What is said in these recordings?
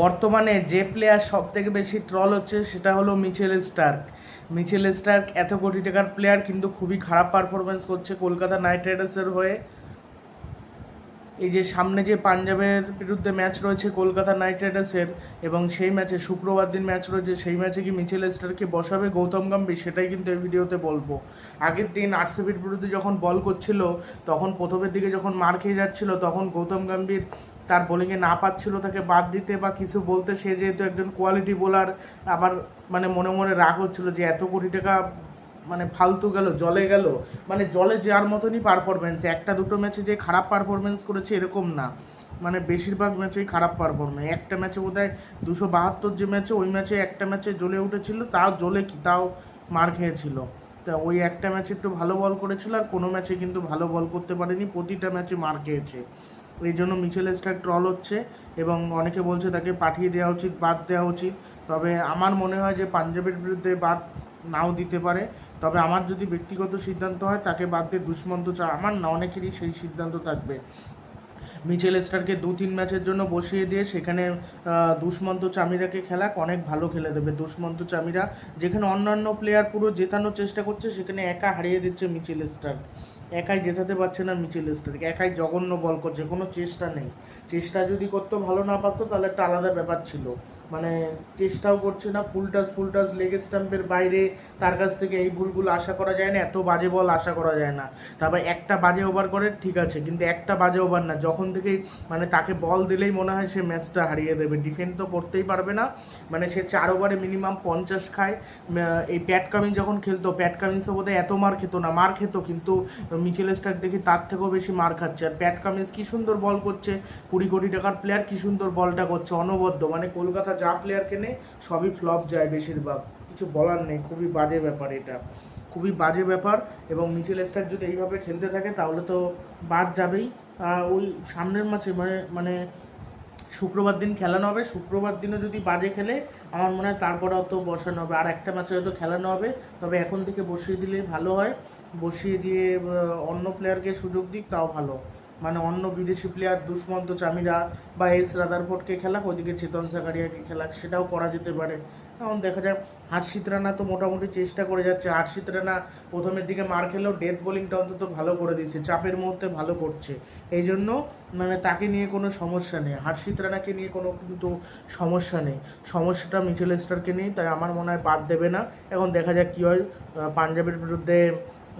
বর্তমানে যে প্লেয়ার সব থেকে বেশি ট্রল হচ্ছে সেটা হলো মিচেল স্টার্ক। মিচেল স্টার্ক এত কোটি টাকার প্লেয়ার কিন্তু খুবই খারাপ পারফরমেন্স করছে কলকাতা নাইট রাইডার্সের হয়ে। এই যে সামনে যে পাঞ্জাবের বিরুদ্ধে ম্যাচ রয়েছে কলকাতা নাইট রাইডার্সের এবং সেই ম্যাচে শুক্রবার দিন ম্যাচ রয়েছে, সেই ম্যাচে কি মিচেল স্টারকে বসাবে গৌতম গম্ভীর? সেটাই কিন্তু এই ভিডিওতে বলব। আগের দিন আরসিবির বিরুদ্ধে যখন বল করছিল, তখন প্রথমের দিকে যখন মার খেয়ে যাচ্ছিল, তখন গৌতম গম্ভীর তার বোলিংয়ে না পাচ্ছিল তাকে বাদ দিতে বা কিছু বলতে, সে যেহেতু একজন কোয়ালিটি বোলার আবার মানে মনে মনে রাগ হচ্ছিল যে এত কোটি টাকা মানে ফালতু গেল, জলে গেল। মানে জলে যাওয়ার মতনই পারফরমেন্স একটা দুটো ম্যাচে যে খারাপ পারফরমেন্স করেছে এরকম না। মানে বেশিরভাগ ম্যাচেই খারাপ পারফরমেন্স একটা ম্যাচে বোধ হয় দুশো বাহাত্তর যে ম্যাচে ওই ম্যাচে একটা ম্যাচে জ্বলে উঠেছিল, তাও জ্বলে কি, তাও মার খেয়েছিল। তা ওই একটা ম্যাচে একটু ভালো বল করেছিল, আর কোনো ম্যাচে কিন্তু ভালো বল করতে পারেনি, প্রতিটা ম্যাচে মার খেয়েছে। এই জন্য মিচেল স্টার ট্রল হচ্ছে এবং অনেকে বলছে তাকে পাঠিয়ে দেওয়া উচিত, বাদ দেওয়া উচিত। তবে আমার মনে হয় যে পাঞ্জাবের বিরুদ্ধে বাদ নাও দিতে পারে। তবে আমার যদি ব্যক্তিগত সিদ্ধান্ত হয়, তাকে বাদ দিয়ে দুষ্মন্ত চা আমার না, অনেকেরই সেই সিদ্ধান্ত থাকবে। মিচেল স্টারকে দু তিন ম্যাচের জন্য বসিয়ে দিয়ে সেখানে দুষ্মন্ত চামিরাকে খেলাক, অনেক ভালো খেলে দেবে দুষ্মন্ত চামিরা। যেখানে অন্যান্য প্লেয়ার পুরো জেতানোর চেষ্টা করছে, সেখানে একা হারিয়ে দিচ্ছে মিচেল স্টার। একাই জেতাতে পারছে না মিচেল স্টারকে, একাই জঘন্য বল করছে, কোনো চেষ্টা নেই। চেষ্টা যদি করতো, ভালো না পারতো, তাহলে একটা আলাদা ব্যাপার ছিল। মানে চেষ্টাও করছে না, full touch full touch, leg স্টাম্পের বাইরে তার কাছ থেকে এই ভুলগুলো আশা করা যায় না, এত বাজে বল আশা করা যায় না। তারপর একটা বাজে ওভার করে, ঠিক আছে, কিন্তু একটা বাজে ওভার না, যখন থেকেই মানে তাকে বল দিলেই মনে হয় সে ম্যাচটা হারিয়ে দেবে। ডিফেন্ড তো করতেই পারবে না মানে সে চার ওভারে মিনিমাম পঞ্চাশ খায়। এই প্যাট কামিন যখন খেলতো প্যাট কামিন্সও বোধহয় এত মার খেতো না, মার খেতো, কিন্তু মিচেল স্টার দেখি তার থেকেও বেশি মার খাচ্ছে। আর প্যাট কামিন্স কি সুন্দর বল করছে, কুড়ি কোটি টাকার প্লেয়ার কী সুন্দর বলটা করছে, অনবদ্য মানে কলকাতা যা প্লেয়ার কেনে, সবই ফ্লপ যায় বেশিরভাগ। কিছু বলার নেই, খুবই বাজে ব্যাপার এটা। খুবই বাজে ব্যাপার এবং মিচেল স্টার যদি এইভাবে খেলতে থাকে, তাহলে তো বাদ যাবেই। ওই সামনের ম্যাচে মানে মানে শুক্রবার দিন খেলানো হবে। শুক্রবার দিনও যদি বাজে খেলে, আমার মনে হয় তারপরে অত বসানো হবে। আর একটা ম্যাচে হয়তো খেলানো হবে, তবে এখন থেকে বসিয়ে দিলে ভালো হয়। বসিয়ে দিয়ে অন্য প্লেয়ারকে সুযোগ দিক, তাও ভালো। মানে অন্য বিদেশি প্লেয়ার দুষ্মন্ত চামিরা বা এস রাদারফোর্ডকে খেলাক, ওদিকে চেতন সাকারিয়াকে খেলাক, সেটাও করা যেতে পারে। এখন দেখা যাক, হার্ষিত রানা তো মোটামুটি চেষ্টা করে যাচ্ছে। হার্ষিত রানা প্রথমের দিকে মার খেলেও ডেথ বোলিংটা অন্তত ভালো করে দিচ্ছে, চাপের মুহূর্তে ভালো করছে। এই জন্য মানে তাকে নিয়ে কোনো সমস্যা নেই। হার্ষিত রানাকে নিয়ে কোনো কিন্তু সমস্যা নেই। সমস্যাটা মিচেল স্টারকে নিয়ে তাই আমার মনে হয় বাদ দেবে না। এখন দেখা যাক কী হয় পাঞ্জাবের বিরুদ্ধে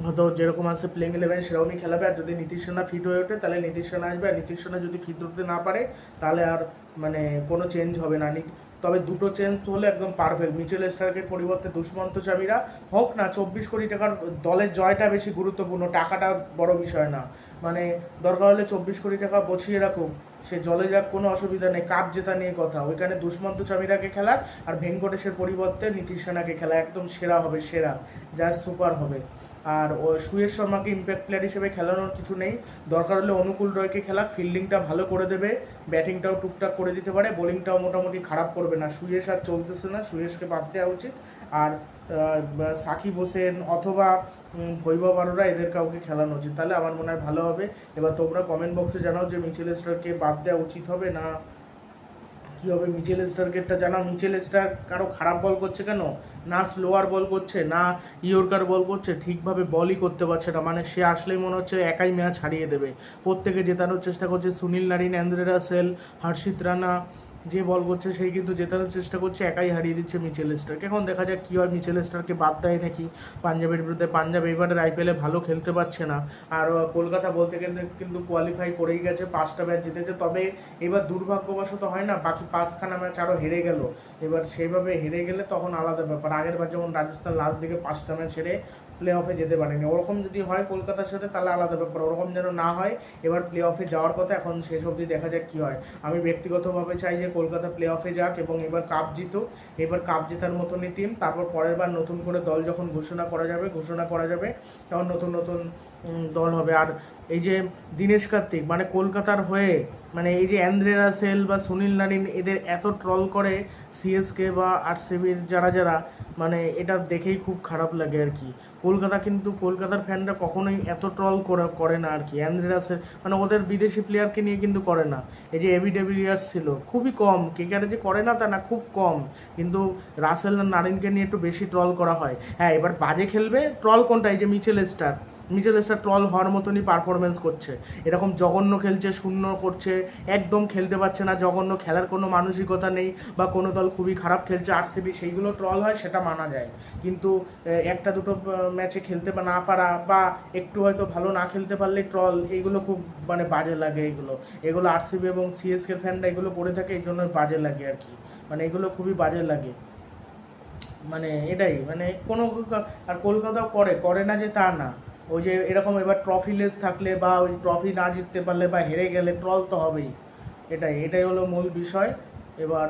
হয়তো যেরকম আছে প্লেইং ইলেভেন সেরকমই খেলাবে। আর যদি নীতিশ রানা ফিট হয়ে ওঠে, তাহলে নীতিশ রানা আসবে। আর নীতিশ রানা যদি ফিট হতে না পারে, তাহলে আর মানে কোনো চেঞ্জ হবে না। তবে দুটো চেঞ্জ হলে একদম পারফেক্ট মিচেল স্টার্কের পরিবর্তে দুষ্মন্ত চাবিরা হোক না, চব্বিশ কোটি টাকার দলের জয়টা বেশি গুরুত্বপূর্ণ, টাকাটা বড় বিষয় না। মানে দরকার হলে চব্বিশ কোটি টাকা বসিয়ে রাখুক। সে জলে যাক, কোনো অসুবিধা নেই। কাপ জেতা নিয়ে কথা। ওইখানে দুষ্মন্ত চামিরাকে খেলাক আর ভেঙ্কটেশের পরিবর্তে নীতিশ সেনাকে খেলা। একদম সেরা হবে, সেরা। যা সুপার হবে। আর ও সুয়েশ শর্মাকে ইম্প্যাক্ট প্লেয়ার হিসেবে খেলানোর কিছু নেই। দরকার হলে অনুকূল রয়কে খেলাক ফিল্ডিংটা ভালো করে দেবে ব্যাটিংটাও টুকটাক করে দিতে পারে বোলিংটাও মোটামুটি খারাপ করবে না। সুয়েশ আর চলতেছে না, সুয়েশকে বাদ দেওয়া উচিত। আর সাকিব হোসেন অথবা বৈভব আরোরা এদের কাউকে খেলানো উচিত। তাহলে আমার মনে হয় ভালো হবে। এবার তোমরা কমেন্ট বক্সে জানাও যে মিচেল স্টারকে বাদ দেওয়া উচিত হবে না কি হবে মিচেল স্টার্কেটটা জানা? মিচেল স্টার কারও খারাপ বল করছে কেন? না স্লোয়ার বল করছে, না ইয়র্কার বল করছে, ঠিকভাবে বলই করতে পারছে না। মানে সে আসলেই মনে হচ্ছে একাই ম্যাচ হারিয়ে দেবে। প্রত্যেকে জেতানোর চেষ্টা করছে সুনীল নারিন অ্যান্দ্রেরা সেল হর্ষিত রানা যে বল করছে, সেই কিন্তু জেতানোর চেষ্টা করছে, একাই হারিয়ে দিচ্ছে মিচেল স্টারকে এখন দেখা যাক কী হয়, মিচেল স্টারকে বাদ দেয় নাকি পাঞ্জাবের বিরুদ্ধে। পাঞ্জাব এবারের আইপিএলে ভালো খেলতে পারছে না। আর কলকাতা বলতে গেলে কিন্তু কোয়ালিফাই করেই গেছে, পাঁচটা ম্যাচ জিতেছে। তবে এবার দুর্ভাগ্যবশত হয় না, বাকি পাঁচখানা ম্যাচ আরও হেরে গেল। এবার সেইভাবে হেরে গেলে তখন আলাদা ব্যাপার। আগের বার যেমন রাজস্থান লাস্ট দিকে পাঁচটা ম্যাচ হেরে প্লে অফে যেতে পারেনি। ওরকম যদি হয় কলকাতার সাথে, তাহলে আলাদা ব্যাপার। ওরকম যেন না হয়, এবার প্লে অফে যাওয়ার কথা এখন শেষ অবধি দেখা যাক কী হয়। আমি ব্যক্তিগতভাবে চাই যে কলকাতা প্লে অফে যাক এবং এবার কাপ জিতুক। এবার কাপ জেতার মতনই টিম তারপর পরের বার নতুন করে দল যখন ঘোষণা করা যাবে, ঘোষণা করা যাবে, তখন নতুন নতুন দল হবে। আর এই যে দীনেশ কার্তিক মানে কলকাতার হয়ে মানে এই যে অ্যান্দ্রে রাসেল বা সুনীল নারিন এদের এত ট্রল করে সিএসকে বা আরসিবির যারা যারা মানে এটা দেখেই খুব খারাপ লাগে আর কি। কলকাতা কিন্তু, কলকাতার ফ্যানরা কখনোই এত ট্রল করে করে না আর কি। অ্যান্দ্রে রাসেল মানে ওদের বিদেশি প্লেয়ারকে নিয়ে কিন্তু করে না। এই যে এবি ডেভিলিয়ার্স ছিল, খুবই কম। কেকারে যে করে না তা না, খুব কম। কিন্তু রাসেল নারিনকে নিয়ে একটু বেশি ট্রল করা হয়। হ্যাঁ এবার বাজে খেলবে ট্রল কোনটা? এই যে Mitchell Starc. Mitchell Starc troll হওয়ার মতনই পারফরমেন্স করছে। এরকম জঘন্য খেলছে, শূন্য করছে, একদম খেলতে পারছে না, জঘন্য খেলার কোনো মানসিকতা নেই বা কোনো দল খুবই খারাপ খেলছে, আরসিবি সেইগুলো ট্রল হয়, সেটা মানা যায়। কিন্তু একটা দুটো ম্যাচে খেলতে না পারা বা একটু হয়তো ভালো না খেলতে পারলে ট্রল, এইগুলো খুব মানে বাজে লাগে এগুলো এগুলো আরসিবি এবং সিএসকে ফ্যানরা এগুলো করে থাকে এই জন্য বাজে লাগে আর কি। মানে এগুলো খুবই বাজে লাগে। মানে এটাই মানে কোনো আর কলকাতাও করে করে না যে তা না। ওই যে এরকম এবার ট্রফিলেস থাকলে বা ওই ট্রফি না জিততে পারলে বা হেরে গেলে ট্রল তো হবেই। এটাই এটাই হলো মূল বিষয়। এবার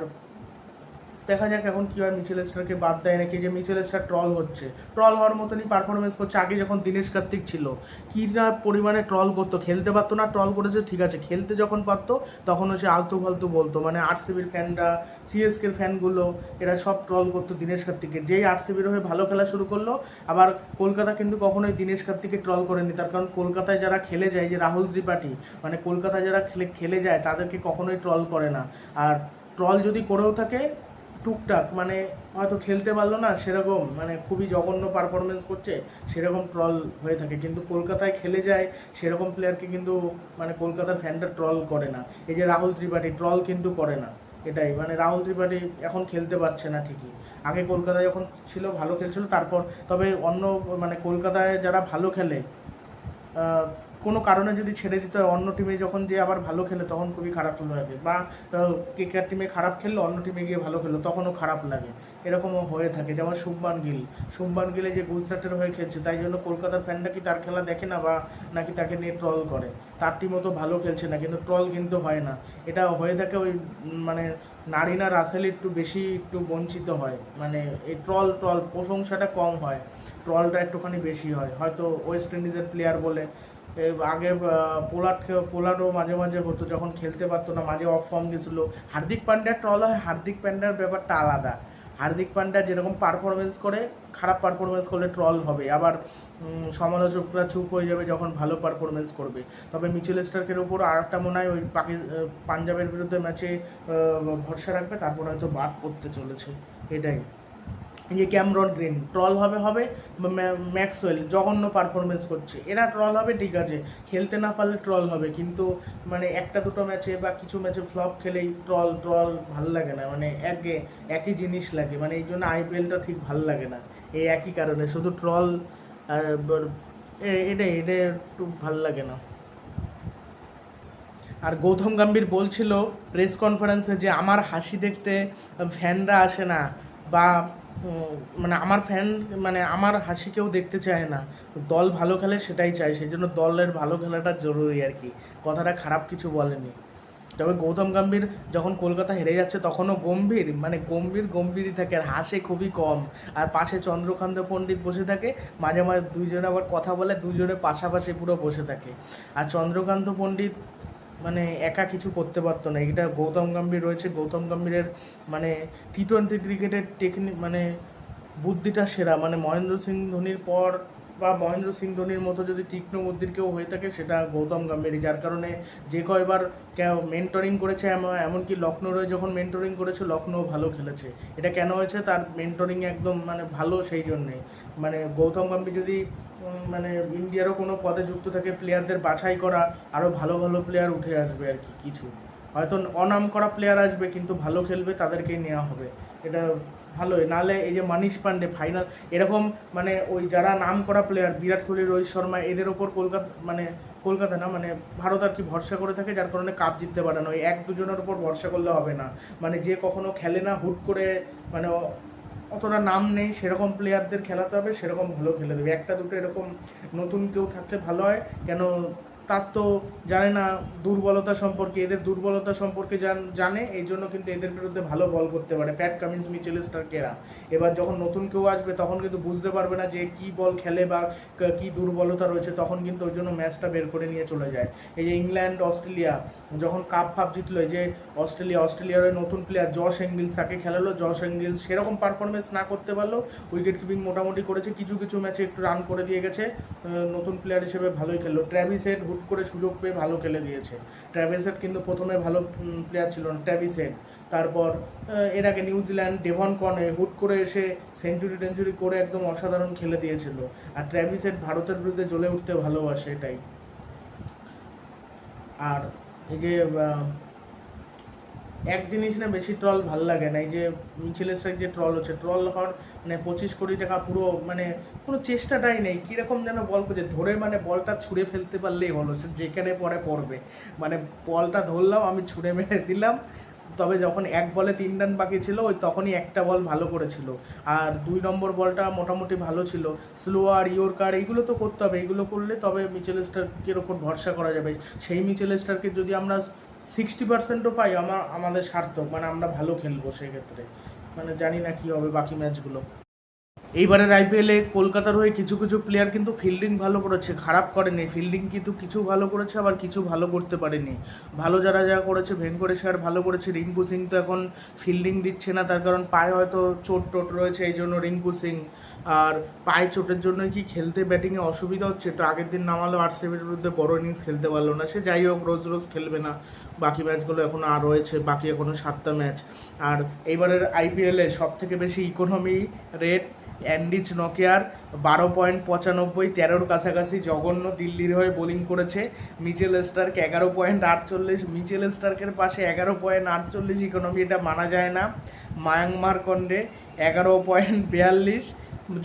দেখা যাক এখন কী হয় মিচেল স্টারকে বাদ দেয় নাকি, যে মিচেল স্টার ট্রল হচ্ছে। ট্রল হওয়ার মতনই পারফরমেন্স করছে। আগে যখন দীনেশ কার্তিক ছিল কী না পরিমাণে ট্রল করতো? খেলতে পারতো না ট্রল করেছে, ঠিক আছে। খেলতে যখন পারতো, তখনও সে আলতু ফালতু বলতো। মানে আরসিবির ফ্যানরা সিএসকের ফ্যানগুলো এরা সব ট্রল করতো দীনেশ কার্তিককে। যেই আরসিবির হয়ে ভালো খেলা শুরু করল, আবার কলকাতা কিন্তু কখনোই দীনেশ কার্তিককে ট্রল করেনি। তার কারণ কলকাতায় যারা খেলে যায়, যে রাহুল ত্রিপাঠী মানে কলকাতায় যারা খেলে খেলে যায়, তাদেরকে কখনোই ট্রল করে না। আর ট্রল যদি করেও থাকে টুকটাক মানে হয়তো খেলতে পারল না, সেরকম মানে খুবই জঘন্য পারফরমেন্স করছে, সেরকম ট্রল হয়ে থাকে। কিন্তু কলকাতায় খেলে যায়, সেরকম প্লেয়ারকে কিন্তু মানে কলকাতার ফ্যানটা ট্রল করে না। এই যে রাহুল ত্রিপাঠী ট্রল কিন্তু করে না। এটাই মানে রাহুল ত্রিপাঠী এখন খেলতে পারছে না ঠিকই। আগে কলকাতায় যখন ছিল, ভালো খেলছিল, তারপর, তবে অন্য মানে কলকাতায় যারা ভালো খেলে কোনো কারণে যদি ছেড়ে দিতে হয়, অন্য টিমে যখন যে আবার ভালো খেলে তখন খুবই খারাপ লাগে। বা কেকার টিমে খারাপ খেললে অন্য টিমে গিয়ে ভালো খেললো তখনও খারাপ লাগে। এরকমও হয়ে থাকে, যেমন শুভমান গিল। শুভমান গিলে যে গুজরাটের হয়ে খেলছে, তাই জন্য কলকাতার ফ্যানরা কি তার খেলা দেখে না বা নাকি তাকে নিয়ে ট্রল করে? তার টিমও তো ভালো খেলছে না, কিন্তু ট্রল কিন্তু হয় না। এটা হয়ে থাকে ওই মানে নারীনা রাসেল একটু বেশি একটু বঞ্চিত হয়। মানে এই ট্রল ট্রল প্রশংসাটা কম হয়। ট্রলটা একটুখানি বেশি হয়। হয়তো ওয়েস্ট ইন্ডিজের প্লেয়ার বলে। আগে পোলাট পোলার্ডও মাঝে মাঝে হতো। যখন খেলতে পারতো না, মাঝে অফ ফর্ম গেছিল। হার্দিক পান্ডিয়ার ট্রল হয়, হার্দিক পান্ডিয়ার ব্যাপারটা আলাদা। হার্দিক পান্ডা যেরকম পারফরমেন্স করে, খারাপ পারফরমেন্স করলে ট্রল হবে। আবার সমালোচকরা চুপ হয়ে যাবে যখন ভালো পারফরমেন্স করবে। তবে মিচেল স্টার্কের ওপর আর একটা মনে হয় ওই পাকি পাঞ্জাবের বিরুদ্ধে ম্যাচে ভরসা রাখবে, তারপর হয়তো বাদ পড়তে চলেছে। এটাই। যে ক্যামরন গ্রিন, ট্রল হবে হবে ম্যা- ম্যাক্সওয়েল, জঘন্য পারফরমেন্স করছে। এরা ট্রল হবে, ঠিক আছে, খেলতে না পারলে ট্রল হবে, কিন্তু মানে একটা দুটো ম্যাচে বা কিছু ম্যাচে ফ্লপ খেলেই ট্রল ট্রল ভালো লাগে না মানে একে, একই জিনিস লাগে মানে এই জন্য আইপিএলটা ঠিক ভালো লাগে না, এই একই কারণে, শুধু ট্রল এটা এটা একটু ভালো লাগে না। আর গৌতম গম্ভীর বলছিল প্রেস কনফারেন্সে যে আমার হাসি দেখতে ফ্যানরা আসে না, বা মানে আমার ফ্যান মানে আমার হাসি কেউ দেখতে চায় না। দল ভালো খেলে সেটাই চাই সেই জন্য দলের ভালো খেলাটা জরুরি আর কি। কথাটা খারাপ কিছু বলেনি। তবে গৌতম গম্ভীর যখন কলকাতা হেরে যাচ্ছে, তখনও গম্ভীর মানে গম্ভীর গম্ভীরই থাকে আর হাসে খুবই কম। আর পাশে চন্দ্রকান্ত পণ্ডিত বসে থাকে, মাঝে মাঝে দুইজনে আবার কথা বলে দুজনে পাশাপাশি পুরো বসে থাকে। আর চন্দ্রকান্ত পণ্ডিত মানে একা কিছু করতে পারতো না। এটা গৌতম গম্ভীর রয়েছে। গৌতম গম্ভীরের মানে টি টোয়েন্টি ক্রিকেটের টেকনিক মানে বুদ্ধিটা সেরা। মানে মহেন্দ্র সিং ধোনির পর বা মহেন্দ্র সিং ধোনির মতো যদি তীক্ষ্ণ বুদ্ধির কেউ হয়ে থাকে, সেটা গৌতম গম্ভীরই, যার কারণে যে কয়বার মেন্টরিং করেছে এম- এমনকি লখনৌরে যখন মেন্টরিং করেছে লখনৌ ভালো খেলেছে। এটা কেন হয়েছে? তার মেন্টরিং একদম মানে ভালো সেই জন্যে। মানে গৌতম গম্ভীর যদি মানে ইন্ডিয়ারও কোনো পদে যুক্ত থাকে প্লেয়ারদের বাছাই করা আরও ভালো ভালো প্লেয়ার উঠে আসবে আর কি, কিছু। হয়তো অনাম করা প্লেয়ার আসবে, কিন্তু ভালো খেলবে, তাদেরকেই নেওয়া হবে। এটা ভালোই, নালে এই যে মানিশ পান্ডে ফাইনাল এরকম মানে ওই যারা নাম করা প্লেয়ার বিরাট কোহলি, রোহিত শর্মা, এদের ওপর কলকাতা মানে কলকাতা না মানে ভারত আর কি ভরসা করে থাকে, যার কারণে কাপ জিততে পারে না। ওই এক দুজনের ওপর ভরসা করলে হবে না। মানে যে কখনো খেলে না, হুট করে মানে অতটা নাম নেই, সেরকম প্লেয়ারদের খেলাতে হবে, সেরকম ভালো খেলে দেবে। একটা দুটো এরকম নতুন কেউ থাকতে ভালো হয়, কেন তার তো জানে না দুর্বলতা সম্পর্কে, এদের দুর্বলতা সম্পর্কে জান- এই জন্য কিন্তু এদের বিরুদ্ধে ভালো বল করতে পারে। প্যাট কামিন্স, মিচেল স্টার্কেরা এবার যখন নতুন কেউ আসবে, তখন কিন্তু বুঝতে পারবে না যে কি বল খেলে বা ক- দুর্বলতা রয়েছে, তখন কিন্তু ওই জন্য ম্যাচটা বের করে নিয়ে চলে যায়। এই যে ইংল্যান্ড, অস্ট্রেলিয়া, যখন কাপ ফাপ জিতলো, এই যে অস্ট্রেলিয়া, অস্ট্রেলিয়ার ওই নতুন প্লেয়ার জশ এঙ্গিলস তাকে খেলালো। জশ এঙ্গিলস সেরকম পারফরমেন্স না করতে পারলেও উইকেট কিপিং মোটামুটি করেছে। কিছু কিছু ম্যাচে একটু রান করে দিয়ে গেছে। নতুন প্লেয়ার হিসেবে ভালোই খেললো। ট্র্যাভিস হেড হুট করে সুযোগ পেয়ে ভালো খেলে দিয়েছে। ট্র্যাভিসেট কিন্তু প্রথমে ভালো প্লেয়ার ছিল না ট্র্যাভিসেট তারপর এর আগে নিউজিল্যান্ড ডেভন কনে হুট করে এসে সেঞ্চুরি টেঞ্চুরি করে একদম অসাধারণ খেলে দিয়েছিল। আর ট্র্যাভিসেট ভারতের বিরুদ্ধে জ্বলে উঠতে ভালোবাসে এটাই। আর এই যে এক জিনিস না বেশি ট্রল ভালো লাগে না। এই যে মিছিল স্ট্রাইক যে ট্রল হচ্ছে ট্রল হওয়ার মানে পঁচিশ কোটি টাকা পুরো মানে কোনো চেষ্টাটাই নেই। কীরকম যেন বল করছে ধরে মানে বলটা ছুঁড়ে ফেলতে পারলেই হলো, সে যেখানে পরে পড়বে। মানে বলটা ধরলাম, আমি ছুঁড়ে মেরে দিলাম। তবে যখন এক বলে তিন রান বাকি ছিল, ওই তখনই একটা বল ভালো করেছিল। আর দুই নম্বর বলটা মোটামুটি ভালো ছিল। স্লোয়ার ইয়র্কার এইগুলো তো করতে হবে। এইগুলো করলে তবে মিচেল স্টার্কের ওপর ভরসা করা যাবে। সেই মিচেল স্টারকে যদি আমরা সিক্সটি পার্সেন্টও পাই আমার, আমাদের সার্থক মানে আমরা ভালো খেলব সেক্ষেত্রে। মানে জানি না কি হবে বাকি ম্যাচগুলো এইবারের আইপিএলে কলকাতার হয়ে কিছু কিছু প্লেয়ার কিন্তু ফিল্ডিং ভালো করেছে, খারাপ করেনি। ফিল্ডিং কিন্তু কিছু ভালো করেছে, আবার কিছু ভালো করতে পারেনি। ভালো যারা যা করেছে, ভেঙ্কটেশ্বর ভালো করেছে, রিঙ্কু সিং তো এখন ফিল্ডিং দিচ্ছে না, তার কারণ পায়ে হয়তো চোট টোট রয়েছে এই জন্য রিঙ্কু সিং আর পায়ে চোটের জন্য কি খেলতে ব্যাটিংয়ে অসুবিধা হচ্ছে? তো আগের দিন নামালো আরসিবির বিরুদ্ধে বড় ইনিংস খেলতে পারল না। সে যাই হোক, রোজ রোজ খেলবে না। বাকি ম্যাচগুলো এখনও আর রয়েছে, বাকি এখনও সাতটা ম্যাচ আর এইবারের আইপিএলে সব থেকে বেশি ইকোনমি রেট অ্যান্ডিচ নকিয়ার বারো পয়েন্ট পঁচানব্বই, তেরোর কাছাকাছি জঘন্য দিল্লির হয়ে বোলিং করেছে। মিচেল স্টার্ক এগারো পয়েন্ট আটচল্লিশ মিচেল স্টার্কের পাশে এগারো পয়েন্ট আটচল্লিশ ইকোনমি এটা মানা যায় না। মায়াংমার কন্ডে এগারো পয়েন্ট বিয়াল্লিশ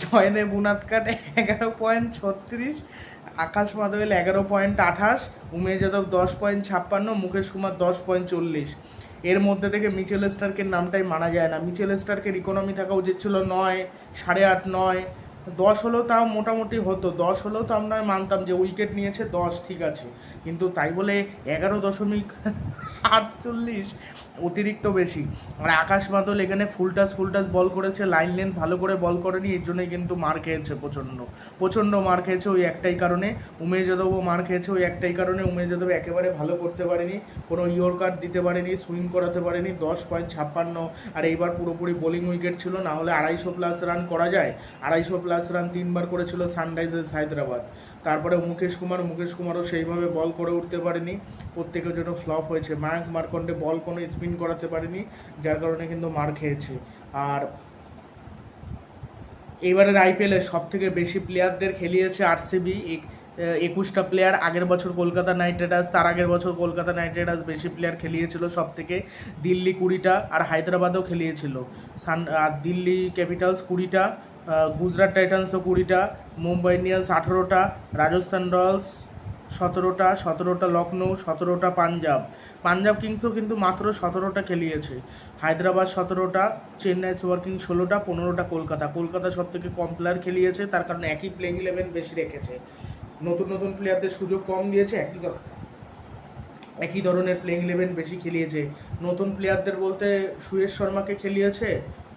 জয়দেব বুনাতকাট এগারো পয়েন্ট ছত্রিশ, আকাশ মাদবেল এগারো পয়েন্ট আঠাশ, উমেশ যাদব দশ পয়েন্ট ছাপ্পান্ন, মুকেশ কুমার দশ পয়েন্ট চল্লিশ। এর মধ্যে থেকে মিচেল স্টার্কের নামটাই মানা যায় না। মিচেল স্টার্কের ইকোনমি থাকা উচিত ছিল নয়, সাড়ে আট নয় দশ হলেও তাও মোটামুটি হতো, দশ হলেও তো আমরা মানতাম যে উইকেট নিয়েছে দশ, ঠিক আছে। কিন্তু তাই বলে এগারো দশমিক আটচল্লিশ অতিরিক্ত বেশি। আর আকাশ বাদল এখানে ফুলটাস ফুলটাস বল করেছে লাইন লেন ভালো করে বল করেনি, এর জন্যই কিন্তু মার খেয়েছে প্রচণ্ড। প্রচণ্ড মার খেয়েছে ওই একটাই কারণে। উমেশ যাদবও মার খেয়েছে ওই একটাই কারণে। উমেশ যাদব একেবারে ভালো করতে পারেনি, কোনো ইয়র্কার দিতে পারেনি সুইং করাতে পারেনি, দশ পয়েন্ট ছাপ্পান্ন। আর এইবার পুরোপুরি বোলিং উইকেট ছিল, না হলে আড়াইশো প্লাস রান করা যায়। আড়াইশো প্লাস রান তিনবার করেছিল সানরাইজার্স হায়দ্রাবাদ। তারপরে মুকেশ কুমার, মুকেশ কুমারও সেইভাবে বল করে উঠতে পারেনি। প্রত্যেকের জন্য ফ্লপ হয়েছে। মায়াঙ্ক মার্কন্ডে বল কোনো স্পিন করাতে পারেনি, যার কারণে কিন্তু মার খেয়েছে। আর এইবারের আইপিএলে সব থেকে বেশি প্লেয়ারদের খেলিয়েছে আরসিবি একুশটা প্লেয়ার আগের বছর কলকাতা নাইট রাইডার্স, তার আগের বছর কলকাতা নাইট রাইডার্স বেশি প্লেয়ার খেলিয়েছিল সব থেকে দিল্লি কুড়িটা আর হায়দ্রাবাদও খেলিয়েছিল। সান আর দিল্লি ক্যাপিটালস কুড়িটা। গুজরাট টাইটান্সও কুড়িটা, মুম্বাই ইন্ডিয়ান্স আঠেরোটা, রাজস্থান রয়্যালস সতেরোটা সতেরোটা লখনৌ সতেরোটা পাঞ্জাব। পাঞ্জাব কিংসও কিন্তু মাত্র সতেরোটা খেলিয়েছে। হায়দ্রাবাদ সতেরোটা, চেন্নাই সুপার কিংস ষোলোটা, পনেরোটা কলকাতা। কলকাতা সব থেকে কম প্লেয়ার খেলিয়েছে, তার কারণে একই প্লেইং ইলেভেন বেশি রেখেছে। নতুন নতুন প্লেয়ারদের সুযোগ কম দিয়েছে, একই একই ধরনের প্লেইং ইলেভেন বেশি খেলিয়েছে। নতুন প্লেয়ারদের বলতে সুয়েশ শর্মাকে খেলিয়েছে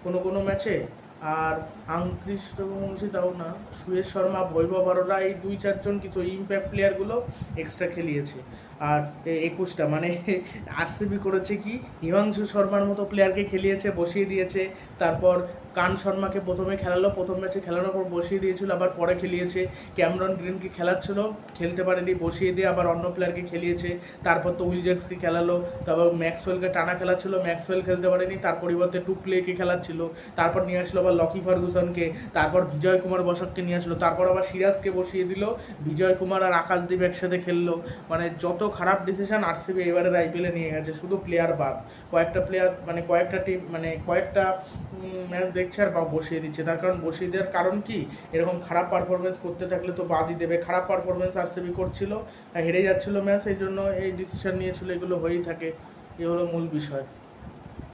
কোনো কোনো ম্যাচে আর আংকৃষ্ট বংশী তাও না সুয়েশ শর্মা, বৈভব অরোরা এই দুই চারজন কিছু ইম্প্যাক্ট প্লেয়ারগুলো এক্সট্রা খেলিয়েছে। আর একুশটা মানে আরসিবি করেছে কি, হিমাংশু শর্মার মতো প্লেয়ারকে খেলিয়েছে, বসিয়ে দিয়েছে। তারপর কান শর্মাকে প্রথমে খেলালো, প্রথম ম্যাচে খেলানোর পর বসিয়ে দিয়েছিল, আবার পরে খেলিয়েছে। ক্যামরন গ্রিনকে খেলাচ্ছিল, খেলতে পারেনি, বসিয়ে দিয়ে আবার অন্য প্লেয়ারকে খেলিয়েছে। তারপর তো উইল জ্যাক্সকে খেলালো, তারপর ম্যাক্সওয়েলকে টানা খেলাচ্ছিল, ম্যাক্সওয়েল খেলতে পারেনি, তার পরিবর্তে টুকলেকে খেলাচ্ছিল, তারপর নিয়ে আসলো আবার লকি ফার্গুসনকে, তারপর বিজয় কুমার বসাককে নিয়ে আসলো, তারপর আবার সিরাজকে বসিয়ে দিল, বিজয় কুমার আর আকাশদীপ একসাথে খেললো। মানে যত খারাপ ডিসিশন আরসিবি এবারের আইপিএলে নিয়ে গেছে, শুধু প্লেয়ার বাদ। কয়েকটা প্লেয়ার মানে কয়েকটা টিম মানে কয়েকটা ম্যাচ আর বা বসিয়ে দিচ্ছে। তার কারণ বসিয়ে দেওয়ার কারণ কি? এরকম খারাপ পারফরমেন্স করতে থাকলে তো বাদই দেবে। খারাপ পারফরমেন্স আরসিবি করছিল হেরে যাচ্ছিল ম্যাচ এই জন্য এই ডিসিশন নিয়েছিল, এগুলো হয়েই থাকে। এ হলো মূল বিষয়।